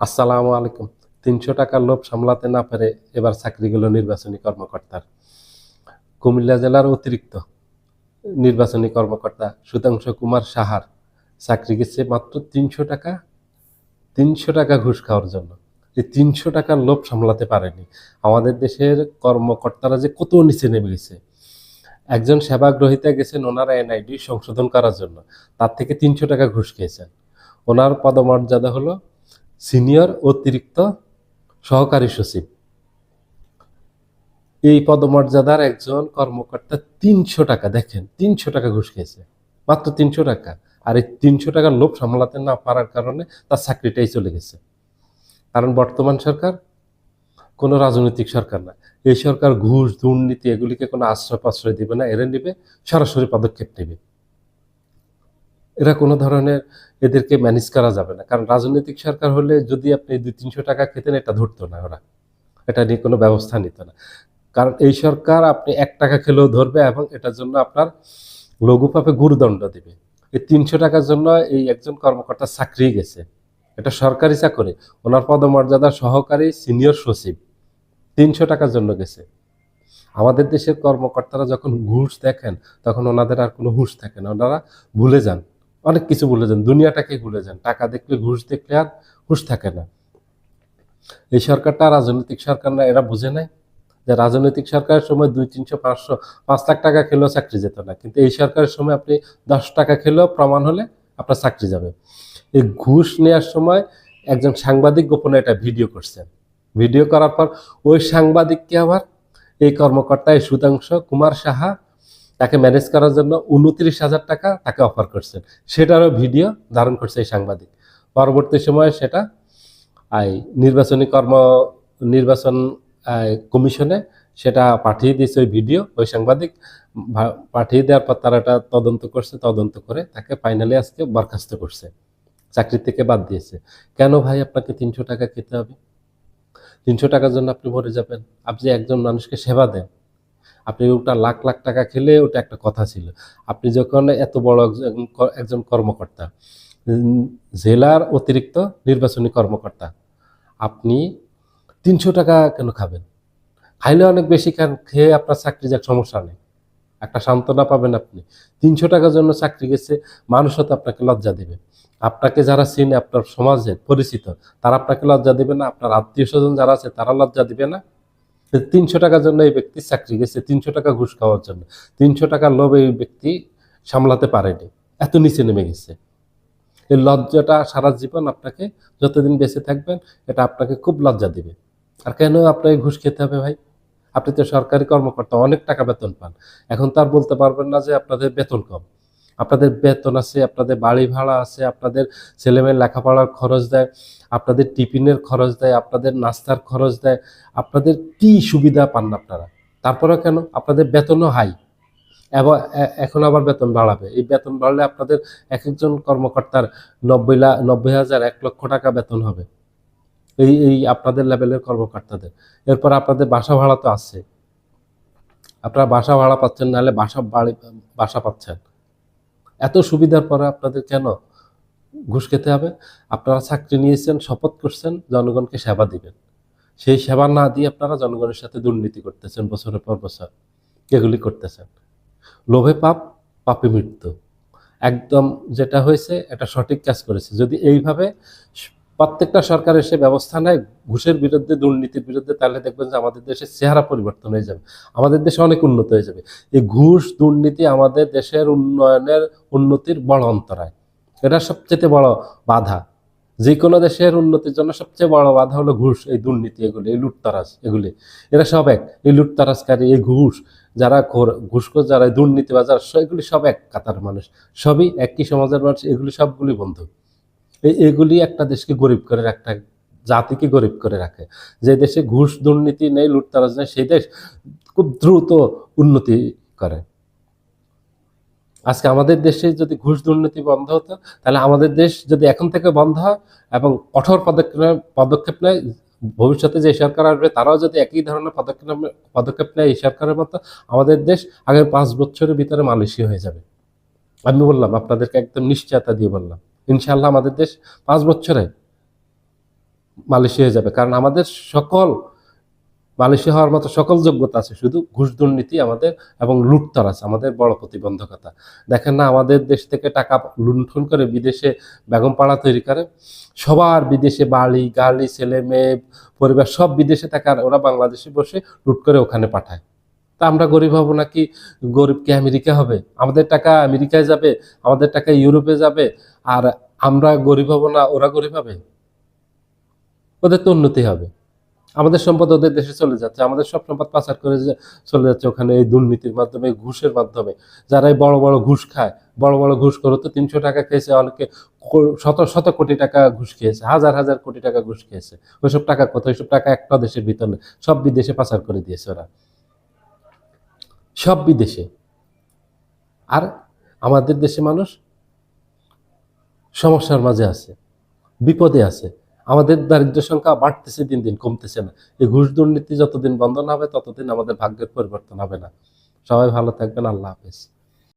আসসালামু আলাইকুম। তিনশো টাকার লোভ সামলাতে না পেরে এবার চাকরি গেল নির্বাচনী কর্মকর্তার। কুমিল্লা জেলার অতিরিক্ত নির্বাচনী কর্মকর্তা সুধাংশু কুমার সাহার চাকরি গেছে মাত্র তিনশো টাকা তিনশো টাকা ঘুষ খাওয়ার জন্য। এই তিনশো টাকার লোভ সামলাতে পারেনি। আমাদের দেশের কর্মকর্তারা যে কত নিচে নেমে গেছে। একজন সেবা গ্রহীতা গেছেন ওনারা এনআইডি সংশোধন করার জন্য। তার থেকে তিনশো টাকা ঘুষ খেয়েছেন। ওনার পদমর্যাদা হলো সিনিয়র অতিরিক্ত সহকারী সচিব। এই পদমর্যাদার একজন কর্মকর্তা তিনশো টাকা, দেখেন, তিনশো টাকা ঘুষ খেয়েছে। মাত্র তিনশো টাকা। আর এই তিনশো টাকার লোভ সামলাতে না পারার কারণে তার চাকরিটাই চলে গেছে। কারণ বর্তমান সরকার কোনো রাজনৈতিক সরকার না। এই সরকার ঘুষ, দুর্নীতি, এগুলিকে কোনো আশ্রয় প্রশ্রয় দিবে না। এরা নিবে, সরাসরি পদক্ষেপ নেবে। এরা কোনো ধরনের এদেরকে ম্যানেজ করা যাবে না। কারণ রাজনৈতিক সরকার হলে যদি আপনি দুই তিনশো টাকা খেতেন, এটা ধরতো না ওরা। এটা নিয়ে কোনো ব্যবস্থা নিত না। কারণ এই সরকার আপনি এক টাকা খেলেও ধরবে এবং এটার জন্য আপনার লঘুপাপে গুরুদণ্ড দেবে। এই তিনশো টাকার জন্য এই একজন কর্মকর্তা চাকরি গেছে। এটা সরকারি চাকরি। ওনার পদমর্যাদা সহকারী সিনিয়র সচিব। তিনশো টাকার জন্য গেছে। আমাদের দেশের কর্মকর্তারা যখন ঘুষ দেখেন, তখন ওনাদের আর কোনো হুঁশ থাকে না। ওনারা ভুলে যান। অনেক কিছু ভুলে যান, দুনিয়াটাকে ভুলে যান। টাকা দেখলে, ঘুষ দেখলে আর হুঁশ থাকে না। এই সরকারটা রাজনৈতিক সরকার না, এরা বুঝে নাই যে রাজনৈতিক সরকারের সময় দুই, তিনশো, পাঁচশো, পাঁচ লাখ টাকা খেলেও চাকরি যেত না। কিন্তু এই সরকারের সময় আপনি দশ টাকা খেলেও প্রমাণ হলে আপনার চাকরি যাবে। এই ঘুষ নেওয়ার সময় একজন সাংবাদিক গোপনে এটা ভিডিও করছেন। ভিডিও করার পর ওই সাংবাদিককে আবার এই কর্মকর্তা, এই সুধাংশ কুমার সাহা তাকে ম্যানেজ করার জন্য উনত্রিশ হাজার টাকা তাকে অফার করছেন। সেটারও ভিডিও ধারণ করছে এই সাংবাদিক। পরবর্তী সময়ে সেটা এই নির্বাচনী কর্ম, নির্বাচন কমিশনে সেটা পাঠিয়ে দিয়েছে ওই ভিডিও ওই সাংবাদিক। পাঠিয়ে দেওয়ার পর তারা এটা তদন্ত করছে, তদন্ত করে তাকে ফাইনালি আজকে বরখাস্ত করছে। চাকরি থেকে বাদ দিয়েছে। কেন ভাই আপনাকে তিনশো টাকা খেতে হবে? তিনশো টাকার জন্য আপনি মরে যাবেন। আপনি একজন মানুষকে সেবা দেন। আপনি ওটা লাখ লাখ টাকা খেলে ওটা একটা কথা ছিল। আপনি যখন এত বড় একজন কর্মকর্তা জেলার অতিরিক্ত নির্বাচনী কর্মকর্তা, আপনি তিনশো টাকা কেন খাবেন? খাইলে অনেক বেশি খান, খেয়ে আপনার চাকরি যাক, সমস্যা নেই। একটা সান্ত্বনা পাবেন আপনি। তিনশো টাকার জন্য চাকরি গেছে মানুষও তো আপনাকে লজ্জা দেবে। আপনাকে যারা চিনে, আপনার সমাজে পরিচিত, তারা আপনাকে লজ্জা দেবে না। আপনার আত্মীয় স্বজন যারা আছে, তারা লজ্জা দিবে না। তিনশো টাকার জন্য এই ব্যক্তি চাকরি গেছে, তিনশো টাকা ঘুষ খাওয়ার জন্য। তিনশো টাকার লোভ এই ব্যক্তি সামলাতে পারেনি, এত নিচে নেমে গেছে। এই লজ্জাটা সারা জীবন আপনাকে যতদিন বেঁচে থাকবেন, এটা আপনাকে খুব লজ্জা দিবে। আর কেন আপনাকে ঘুষ খেতে হবে ভাই? আপনি তো সরকারি কর্মকর্তা, অনেক টাকা বেতন পান। এখন তার বলতে পারবেন না যে আপনাদের বেতন কম। আপনাদের বেতন আছে, আপনাদের বাড়ি ভাড়া আছে, আপনাদের ছেলেমেয়ের লেখাপড়ার খরচ দেয়, আপনাদের টিফিনের খরচ দেয়, আপনাদের নাস্তার খরচ দেয়, আপনাদের কি সুবিধা পান না আপনারা? তারপরেও কেন? আপনাদের বেতনও হাই। এবং এখন আবার বেতন বাড়াবে। এই বেতন বাড়লে আপনাদের এক একজন কর্মকর্তার নব্বই লাখ নব্বই হাজার এক লক্ষ টাকা বেতন হবে। এই এই আপনাদের লেভেলের কর্মকর্তাদের। এরপর আপনাদের বাসা ভাড়া তো আছে। আপনারা বাসা ভাড়া পাচ্ছেন, নাহলে বাসা বাড়ি, বাসা পাচ্ছেন। এত সুবিধার পরে আপনাদের কেন ঘুষ খেতে হবে? আপনারা চাকরি নিয়েছেন, শপথ করছেন, জনগণকে সেবা দিবেন। সেই সেবা না দিয়ে আপনারা জনগণের সাথে দুর্নীতি করতেছেন বছরের পর বছর। এগুলি করতেছেন। লোভে পাপ, পাপে মৃত্যু। একদম যেটা হয়েছে, এটা সঠিক কাজ করেছে। যদি এইভাবে প্রত্যেকটা সরকার এসে ব্যবস্থা নেয়, ঘুষের বিরুদ্ধে, দুর্নীতির বিরুদ্ধে, তাহলে দেখবেন যে আমাদের দেশের চেহারা পরিবর্তন হয়ে যাবে। আমাদের দেশে অনেক উন্নত হয়ে যাবে। এই ঘুষ, দুর্নীতি আমাদের দেশের উন্নয়নের, উন্নতির বড় অন্তরায়। এটা সবচেয়ে বড় বাধা। যে কোনো দেশের উন্নতির জন্য সবচেয়ে বড় বাধা হলো ঘুষ, এই দুর্নীতি এগুলি, এই লুটতারাজ এগুলি। এরা সব এক। এই লুটতারাজকারী, এই ঘুষ, যারা ঘুষখোর, যারা এই দুর্নীতিবাজার স- এগুলি সব এক কাতার মানুষ। সবই একই সমাজের মানুষ, এগুলি সবগুলি বন্ধু। এগুলি একটা দেশকে গরিব করে একটা জাতিকে গরিব করে রাখে। যে দেশে ঘুষ দুর্নীতি নেই, লুটতারাজ নেই, সেই দেশ খুব দ্রুত উন্নতি করে। আজকে আমাদের দেশে যদি ঘুষ দুর্নীতি বন্ধ হতো, তাহলে আমাদের দেশ যদি এখন থেকে বন্ধ হয় এবং কঠোর পদক্ষেপ পদক্ষেপ নেয়, ভবিষ্যতে যে সরকার আসবে, তারাও যদি একই ধরনের পদক্ষেপ পদক্ষেপ নেয় এই সরকারের মতো, আমাদের দেশ আগের পাঁচ বছরের ভিতরে মালয়েশিয়া হয়ে যাবে। আমি বললাম, আপনাদেরকে একদম নিশ্চয়তা দিয়ে বললাম। ইনশাল্লাহ আমাদের দেশ পাঁচ বছরে মালয়েশিয়া হয়ে যাবে। কারণ আমাদের সকল মালয়েশিয়া হওয়ার মতো সকল যোগ্যতা আছে, শুধু ঘুষ দুর্নীতি আমাদের এবং লুটতর আছে আমাদের বড় প্রতিবন্ধকতা। দেখেন না, আমাদের দেশ থেকে টাকা লুণ্ঠন করে বিদেশে বেগম পাড়া তৈরি করে। সবার বিদেশে বাড়ি গাড়ি ছেলে মেয়ে পরিবার সব বিদেশে থাকার ওরা বাংলাদেশে বসে লুট করে ওখানে পাঠায়। তা আমরা গরিব হব নাকি গরিব কি আমেরিকা হবে? আমাদের টাকা আমেরিকায় যাবে, আমাদের টাকা ইউরোপে যাবে, আর আমরা গরিব হব না ওরা গরিব হবে? ওদের তো উন্নতি হবে। আমাদের সম্পদ ওদের দেশে চলে যাচ্ছে, আমাদের সব সম্পদ পাচার করে চলে যাচ্ছে ওখানে এই দুর্নীতির মাধ্যমে, ঘুষের মাধ্যমে। যারা এই বড় বড় ঘুষ খায়, বড় বড় ঘুষ করে তো তিনশো টাকা খেয়েছে, অনেকে শত শত কোটি টাকা ঘুষ খেয়েছে, হাজার হাজার কোটি টাকা ঘুষ খেয়েছে। ওইসব টাকা কত? ওইসব টাকা একটা দেশের ভিতরে সব বিদেশে পাচার করে দিয়েছে ওরা। সব বিদেশে। আর আমাদের দেশে মানুষ সমস্যার মাঝে আছে, বিপদে আছে। আমাদের দারিদ্র সংখ্যা বাড়তেছে দিন দিন, কমতেছে না। এই ঘুষ দুর্নীতি যতদিন বন্ধ না হবে, ততদিন আমাদের ভাগ্যের পরিবর্তন হবে না। সবাই ভালো থাকবেন, আল্লাহ হাফেজ।